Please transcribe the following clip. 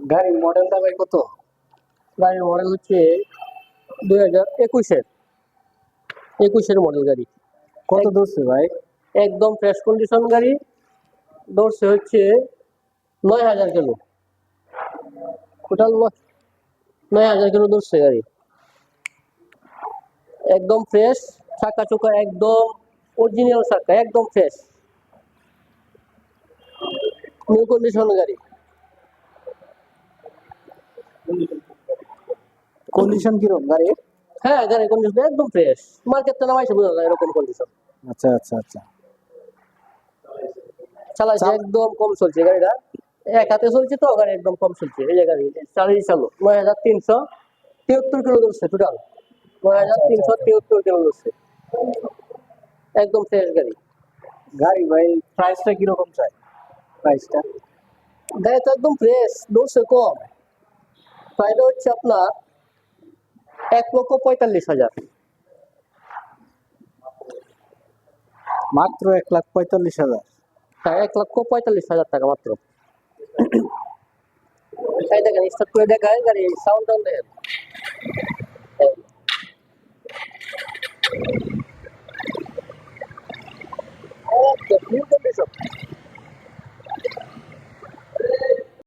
গাড়ির মডেলটা ভাই কত? গাড়ির মডেল হচ্ছে দুই হাজার একুশের। একুশের মডেল গাড়ি। কত দূরছে ভাই? একদম ফ্রেশ কন্ডিশন গাড়ি। দৌড়ছে হচ্ছে নয় হাজার কিলো। টোটাল নয় হাজার কিলো দৌড়ছে গাড়ি। একদম ফ্রেশ চাকা চোকা একদম অরিজিনাল চাকা একদম ফ্রেশ নিউ কন্ডিশন গাড়ি। কন্ডিশন কীরকম গাড়ির হ্যাঁ গাড়ির কন্ডিশন একদম ফ্রেশ মার্কেট তো নামাইছে বোঝা যায় এরকম কন্ডিশন আচ্ছা আচ্ছা আচ্ছা। চালাইছে চাল- একদম কম চলছে গাড়িটা। এক হাতে চলছে তো গাড়ি একদম কম চলছে। এই যে গাড়ি চালিয়ে চালু। নয় হাজার তিনশো তিয়াত্তর কিলো ধরছে টোটাল নয় হাজার তিনশো তিয়াত্তর কিলো ধরছে। একদম ফ্রেশ গাড়ি। গাড়ি ভাই প্রাইসটা কীরকম চাই? প্রাইসটা গাড়ি তো একদম ফ্রেশ দৌড়ছে কম। প্রাইসটা হচ্ছে আপনার এক লক্ষ পঁয়তাল্লিশ হাজার মাত্র এক লাখ পঁয়তাল্লিশ হাজার হ্যাঁ এক লক্ষ পঁয়তাল্লিশ হাজার টাকা মাত্র দেখেন স্টার্ট করে গাড়ি সাউন্ড দেখেন